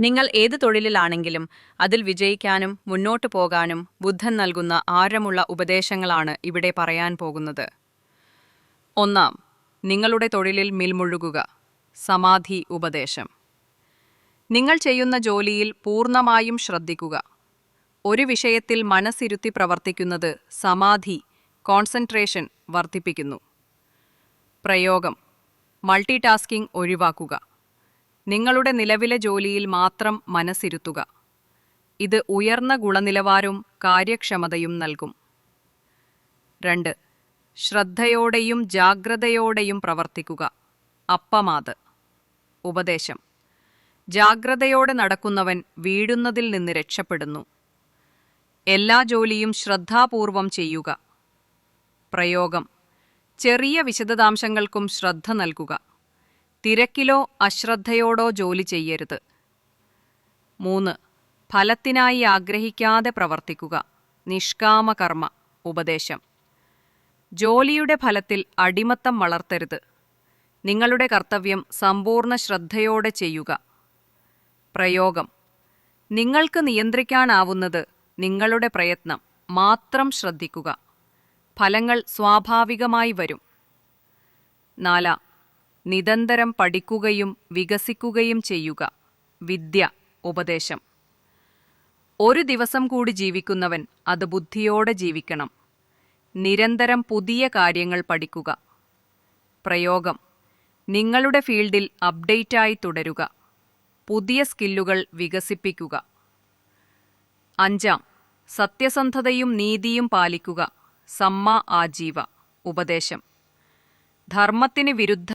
നിങ്ങൾ ഏത് തൊഴിലിലാണെങ്കിലും അതിൽ വിജയിക്കാനും മുന്നോട്ടു പോകാനും ബുദ്ധൻ നൽകുന്ന ആഴമുള്ള ഉപദേശങ്ങളാണ് ഇവിടെ പറയാൻ പോകുന്നത്. ഒന്നാം നിങ്ങളുടെ തൊഴിലിൽ മിൽമുഴുകുക. സമാധി ഉപദേശം. നിങ്ങൾ ചെയ്യുന്ന ജോലിയിൽ പൂർണമായും ശ്രദ്ധിക്കുക. ഒരു വിഷയത്തിൽ മനസ്സിരുത്തി പ്രവർത്തിക്കുന്നത് സമാധി കോൺസെൻട്രേഷൻ വർദ്ധിപ്പിക്കുന്നു. പ്രയോഗം. മൾട്ടിടാസ്കിംഗ് ഒഴിവാക്കുക. നിങ്ങളുടെ നിലവിലെ ജോലിയിൽ മാത്രം മനസ്സിരുത്തുക. ഇത് ഉയർന്ന ഗുണനിലവാരവും കാര്യക്ഷമതയും നൽകും. രണ്ട് ശ്രദ്ധയോടെയും ജാഗ്രതയോടെയും പ്രവർത്തിക്കുക. അപ്പമാത്. ഉപദേശം. ജാഗ്രതയോടെ നടക്കുന്നവൻ വീഴുന്നതിൽ നിന്ന് രക്ഷപ്പെടുന്നു. എല്ലാ ജോലിയും ശ്രദ്ധാപൂർവം ചെയ്യുക. പ്രയോഗം. ചെറിയ വിശദാംശങ്ങൾക്കും ശ്രദ്ധ നൽകുക. തിരക്കിലോ അശ്രദ്ധയോടോ ജോലി ചെയ്യരുത്. മൂന്ന്. ഫലത്തിനായി ആഗ്രഹിക്കാതെ പ്രവർത്തിക്കുക. നിഷ്കാമകർമ്മ. ഉപദേശം. ജോലിയുടെ ഫലത്തിൽ അടിമത്തം വളർത്തരുത്. നിങ്ങളുടെ കർത്തവ്യം സമ്പൂർണ ശ്രദ്ധയോടെ ചെയ്യുക. പ്രയോഗം. നിങ്ങൾക്ക് നിയന്ത്രിക്കാനാവുന്നത് നിങ്ങളുടെ പ്രയത്നം. മാത്രം ശ്രദ്ധിക്കുക. ഫലങ്ങൾ സ്വാഭാവികമായി വരും. നാലാം. നിരന്തരം പഠിക്കുകയും വികസിക്കുകയും ചെയ്യുക. വിദ്യ ഉപദേശം. ഒരു ദിവസം കൂടി ജീവിക്കുന്നവൻ അത് ബുദ്ധിയോടെ ജീവിക്കണം. നിരന്തരം പുതിയ കാര്യങ്ങൾ പഠിക്കുക. പ്രയോഗം. നിങ്ങളുടെ ഫീൽഡിൽ അപ്ഡേറ്റായി തുടരുക. പുതിയ സ്കില്ലുകൾ വികസിപ്പിക്കുക. അഞ്ചാം. സത്യസന്ധതയും നീതിയും പാലിക്കുക. സമ്മ ആജീവ. ഉപദേശം. ധർമ്മത്തിന് വിരുദ്ധ